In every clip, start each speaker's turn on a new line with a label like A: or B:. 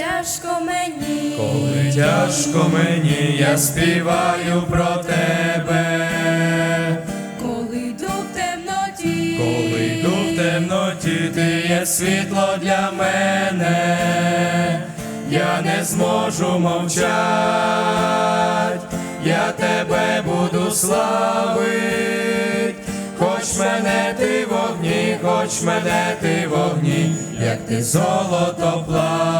A: тяжко мені,
B: Коли тяжко мені, я співаю про тебе,
A: коли йду в темноті,
B: коли йду в темноті, ти є світло для мене, я не зможу мовчать, я тебе буду славить, хоч мене ти вогні, хоч мене ти вогні, як ти золото плавиш,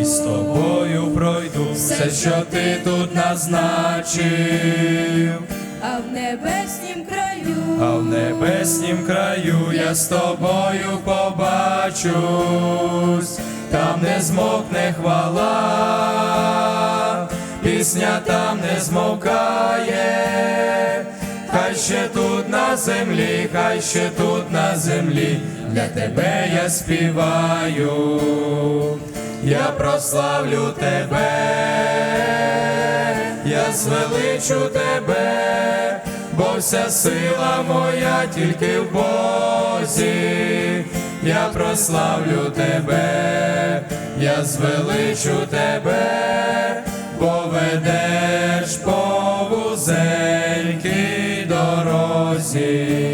B: і з тобою пройду все, що ти тут назначив.
A: а в небеснім краю,
B: А в небеснім краю я з тобою побачусь, там не змовкне хвала, пісня там не змовкає, хай ще тут на землі, хай ще тут на землі, для тебе я співаю, я прославлю тебе, я звеличу тебе, бо вся сила моя тільки в Бозі, я прославлю тебе, я звеличу тебе, бо ведеш по вузенькій дорозі.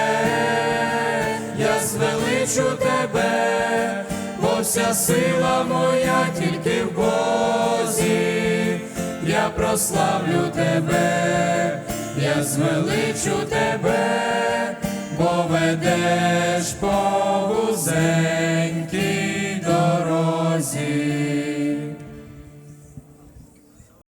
B: звеличу тебе, бо вся сила моя тільки в Бозі, я прославлю тебе, я звеличу тебе, бо ведеш по вузенькій дорозі.